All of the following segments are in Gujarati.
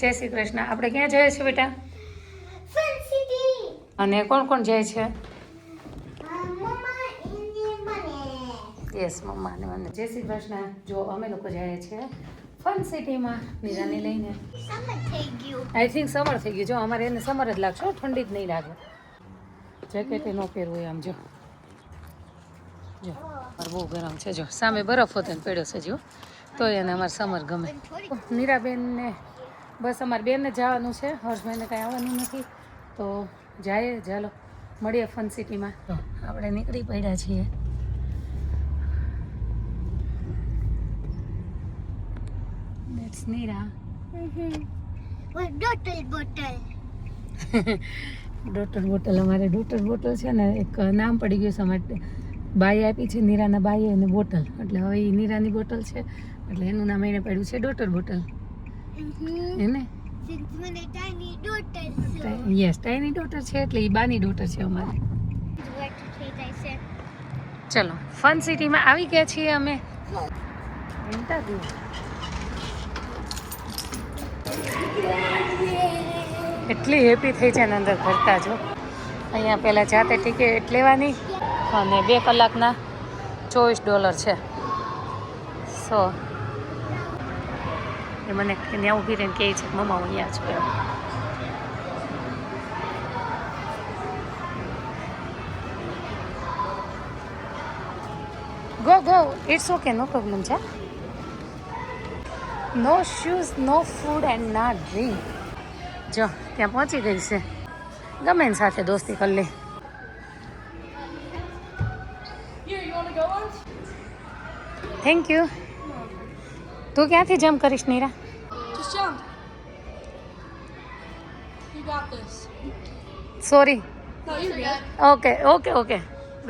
જય શ્રી કૃષ્ણ. આપણે ક્યાં જઈએ છીએ બેટા? અને કોણ કોણ જાય છે. યસ મમ્મા ને મને. જય શ્રી કૃષ્ણ. જો અમે લોકો જઈએ છીએ ફન સિટીમાં નિરાને લઈને. આઈ થિંક સમર થઈ ગયું. જો અમારે એને સમર જ લાગશે ઠંડી જ નહીં લાગે. જેકેટ ન પહેરવું હોય આમ જો. જો બહુ ગરમ છે. જો સામે બરફ હતો પડ્યો છે જો. તો એને અમારે સમર ગમે. નીરાબેનને બસ અમારે બેનને જવાનું છે. હર્ષભાઈને કાંઈ આવવાનું નથી. તો જાય ચાલો. મળીએ ફન સિટીમાં. આપણે નીકળી પડ્યા છીએ. That's નીરા. ડોટર બોટલ અમારે ડોટર બોટલ છે ને એક નામ પડી ગયું છે અમારે. બાઈ આપી છે નીરાના બાઈએ અને બોટલ. એટલે હવે એ નીરાની બોટલ છે. એટલે એનું નામ એને પડ્યું છે daughter bottle. So yes tiny daughter છે. એટલે એ બાની ડોટર છે અમારે. ચલો ફન સિટીમાં આવી ગયા છીએ અમે. એટલી હેપી થઈ છે ને અંદર ફરતા જો. અહીંયા પહેલાં જાતે ટિકિટ લેવાની અને બે કલાકના ચોવીસ ડોલર છે. સો એ મને ત્યાં ઊભી રહીને કહે છે મમ્મા, હું અહીંયા છું. Go go it's okay no problem છે no shoes no food and ના ડ્રિંક જો, ત્યાં પહોંચી ગઈ છે. ગમે એની સાથે દોસ્તી કરી લે. થેન્ક યુ તું ક્યાંથી જમ્પ કરીશ Nira. Sorry. Okay okay okay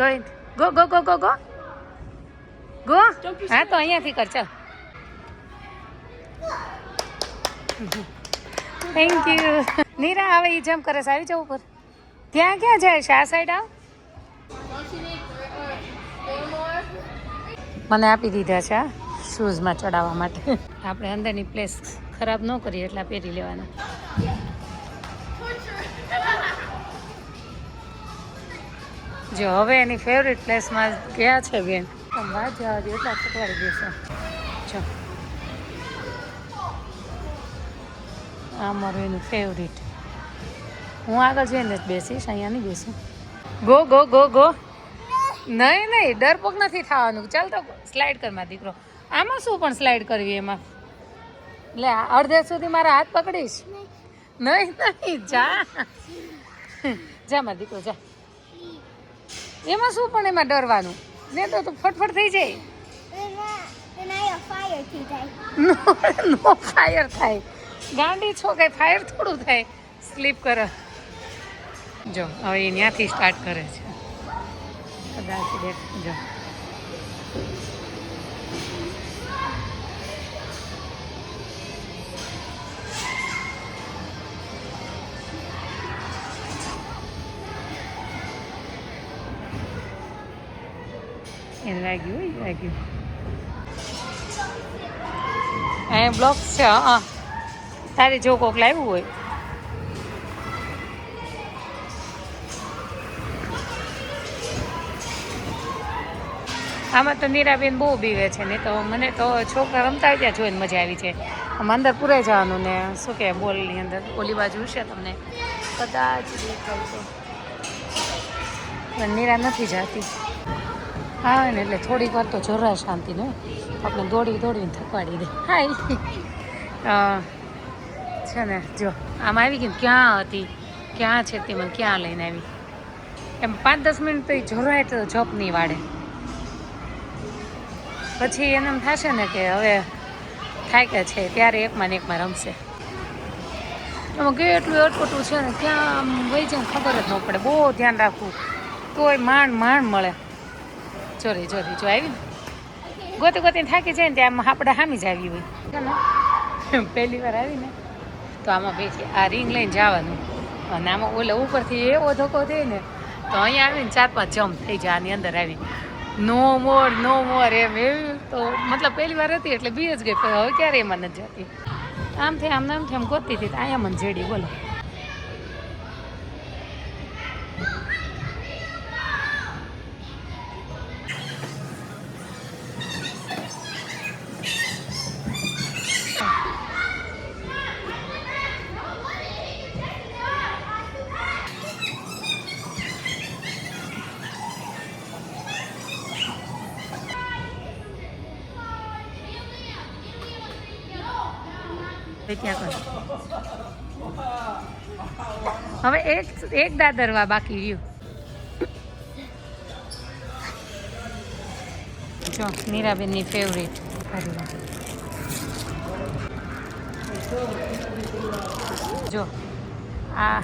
go it go go go go go go હા તો અહીંયાથી કર ચાલ. થેન્ક યુ નીરા હવે એ જમ્પ કરે આવી જાવ ઉપર. ત્યાં ક્યાં જાય છે? આ સાઈડ આવ. મને આપી દીધા છે આ શૂઝમાં ચડાવવા માટે. આપણે અંદરની પ્લેસ ખરાબ ન કરીએ એટલા પહેરી લેવાના. જો હવે એની ફેવરેટ પ્લેસમાં ગયા છે બેન. તમે વાત જવા દે એટલા પકવાડી દેશો જો. આ મારું એનું ફેવરેટ હું આગળ જઈને જ બેસીશ, અહીંયા નહીં બેસું. Go go go go. નહીં નહીં ડરપોક નથી થવાનું. ચાલ તો સ્લાઇડ કરમાં દીકરો. આમાં શું પણ સ્લાઇડ કરવી એમાં? એટલે અડધે સુધી મારા હાથ પકડીશ. નહીં નહીં, જા. જા માં દીકરો, જા. એમાં શું પણ એમાં ડરવાનું? ને તો ફટફટ થઈ જાય. નો ફાયર થાય. ગાંડી છો કઈ ફાયર થોડું થાય? સ્લીપ કરે. જો, હવે એ ત્યાંથી સ્ટાર્ટ કરે છે. કદાચ જો. એને લાગ્યું હોય લાગ્યું. અહીંયા બ્લોક છે, હા તારે જો કોક લાવ્યું હોય. આમાં તો નીરાબેન બહુ બીવે છે, નહીં તો મને તો છોકરા રમતા ત્યાં જોઈને મજા આવી છે આમાં અંદર પૂરાઈ જવાનું ને, શું કે બોલની અંદર. ઓલી બાજુ છે તમને. કદાચ નીરા નથી જાતી. આવે ને એટલે થોડીક વાર તો જરાય શાંતિ ને આપણે દોડી દોડીને થકવાડી દે. હાય. છે ને, જો, આમ આવી ગઈ ક્યાં હતી? ક્યાં છે તે મને ક્યાં લઈને આવી? એમ પાંચ દસ મિનિટ તો એ જરાય તો જપ નહીં વાળે. પછી એને થશે ને કે હવે થાય કે છે, ત્યારે એકમાં ને એકમાં રમશે. એમાં કેટલું અટપટું છે ને, ક્યાં આમ વહી જાય ખબર જ ન પડે. બહુ ધ્યાન રાખવું. તોય માંડ માંડ મળે. ચોરી ચોરી જો આવી ને. ગોતી ગોતીને થાકી જાય ને ત્યાં આમ આપણે હામી જ આવી હોય. પહેલી વાર આવીને તો આમાં બેસી આ રિંગ લઈને જવાનું. અને આમાં ઓલા ઉપરથી એવો ધોકો થઈ ને તો અહીંયા આવીને ચાર પાંચ જમ્પ થઈ જાય આની અંદર આવી. નો મોર નો મોર એમ એવી તો મતલબ પહેલી વાર હતી એટલે બી જ ગઈ હવે ક્યારે એમાં નથી જતી? આમથી આમ ને થઈ આમ ગોતતી હતી અહીંયા મને જેડી બોલો. હવે એક એક દાદરવા બાકી રહ્યું. જો, મીરાબેનની ફેવરેટ જો, આ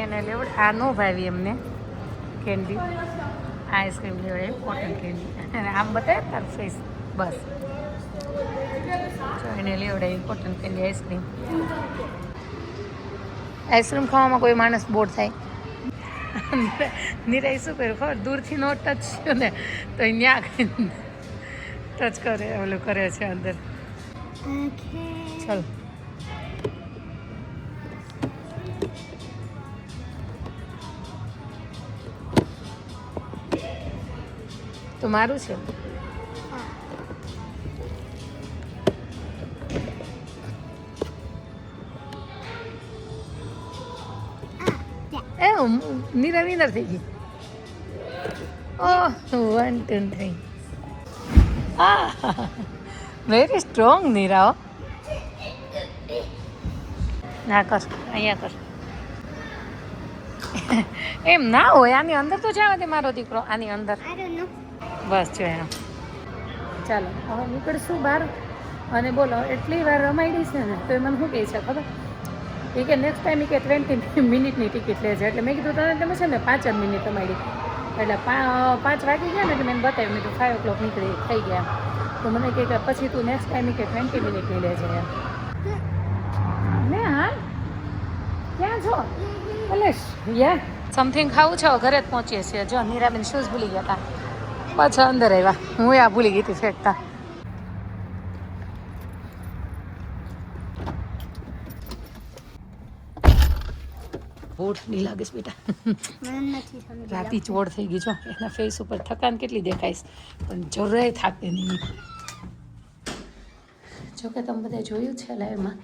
એને લેવડ, આ નો ભાવી એમને કેન્ડી આઈસ્ક્રીમ લેવડે કોટન કેન્ડી અને આમ બતાવે તાર ફેસ બસ. જો એને લેવડે કોટન કેન્ડી આઈસ્ક્રીમ ખાવામાં કોઈ માણસ બોર થાય. નિરાય શું કર્યું? ખબર? દૂરથી નો ટચ થયો ને, તો ન્યા ટચ કરે, ઓલું કરે છે અંદર. ચલો. તો મારું છે. એ નીરા વિનર થઈ ગઈ. ઓહ one two three very strong Neera ના કર અહીંયા કર. એમ ના હોય આની અંદર તો જાવે તે મારો દીકરો આની અંદર. બસ જો એનો. ચાલો હવે નીકળશું બહાર. અને બોલો એટલી વાર રમાઈ છે ને તો એ મને શું કહે છે ખબર? એ કે નેક્સ્ટ ટાઈમ એ કે ટ્વેન્ટી મિનિટની ટિકિટ છે એટલે મેં કીધું, તને તમે છે ને પાંચ જ મિનિટ તમારી એટલે પાંચ વાગી ગયા ને, એટલે મેં બતાવ્યું, મેં ફાઇવ ફાઈવ ક્લોક નીકળી, થઈ ગયા. તો મને કહે કે, પછી તું નેક્સ્ટ ટાઈમ કે ટ્વેન્ટી મિનિટની લે છે એમ મેં, હા? ક્યાં છો? ભલે યા સમથિંગ ખાવું છે ઘરે જ પહોંચીએ છીએ. જો નીરાબેન શૂઝ ભૂલી ગયા હતા. પાછા અંદર આવ્યા. હું આ ભૂલી ગઈ હતી ફેંકતા ભૂખ નહીં લાગે બેટા. રાતી ચોડ થઈ ગઈ છો. એના ફેસ ઉપર થકાન કેટલી દેખાઈશ પણ જરાય થાકે નહીં. જો કે તમે બધા જોયું છે લાઈવમાં